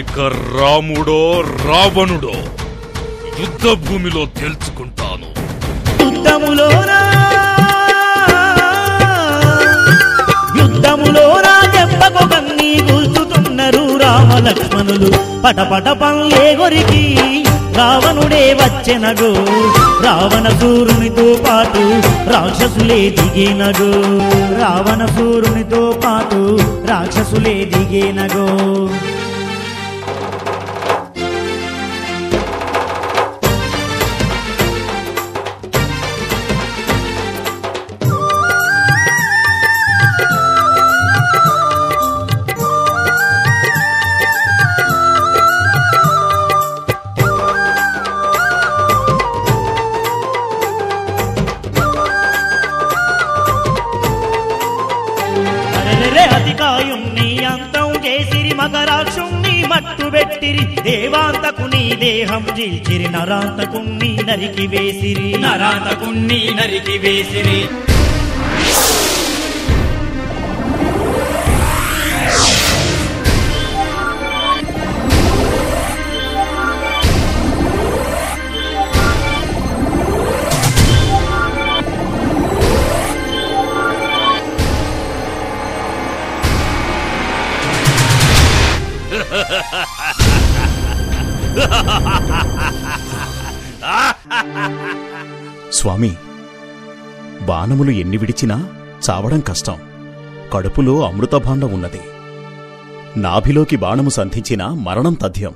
ఇక రాముడో రావణుడో యుద్ధ భూమిలో తేల్చుకుంటాను. యుద్ధములోనా? యుద్ధములోనా? దెబ్బకు కన్నీ కూల్చుతున్నారు లక్ష్మణులు పటపట పల్లే గొరికి రావణుడే వచ్చెనగో. రావణ సూరునితో పాటు రాక్షసులే దిగేనగో. రావణ సూరునితో పాటు రాక్షసులే దిగేనగో. మగరాక్షుణ్ణి మట్టు పెట్టిరి. దేవాంతకుని దేహం జీల్చిరి నరాంతకుణ్ణి నరికి వేసిరి. నరాంతకుణ్ణి నరికి వేసిరి. స్వామి బాణములు ఎన్ని విడిచినా చావడం కష్టం. కడుపులో అమృతభాండం ఉన్నది. నాభిలోకి బాణము సంధించినా మరణం తథ్యం.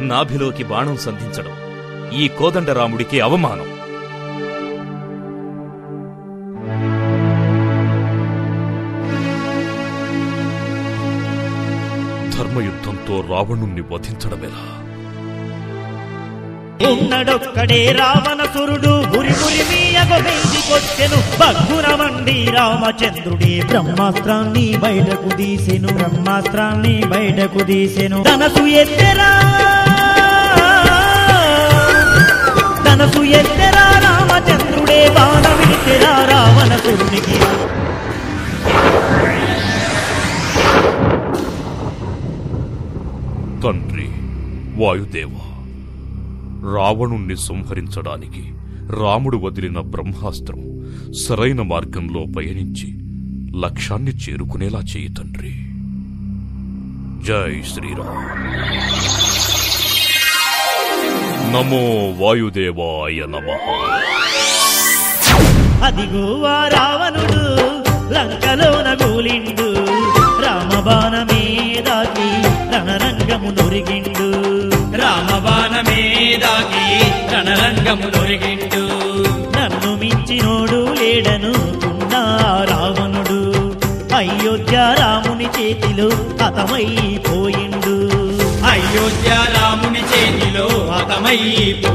నాభిలోకి బాణం సంధించడం ఈ కోదండరాముడికి అవమానం. ధర్మయుద్ధంతో రావణుణ్ణి వధించడమేలా ఉన్నడొక్కడే రావణసురుడు గురి గురి మీయగ వెండికొచ్చెను బగ్గురమండి రామచంద్రుడే బ్రహ్మాస్త్రాన్ని బయటకు తీసెను. బ్రహ్మాస్త్రాన్ని బయటకు తీసెను. తనసు ఎత్తెరా తండ్రి వాయుదేవ రావణుణ్ణి సంహరించడానికి రాముడు వదిలిన బ్రహ్మాస్త్రం సరైన మార్గంలో పయనించి లక్ష్యాన్ని చేరుకునేలా చేయి తండ్రి. జై శ్రీరామ్. నమో వాయుదేవాయ నమ. అదిగో రావణుడు లంకలోన గూలిండు రామబాణమే రణరంగము నొరిగిండు నన్ను మించినోడు లేడను కున్నా రావణుడు. అయోధ్య రాముని చేతిలో అతమైపోయిండు అయోధ్య రాముని చేతిలో అతమైపో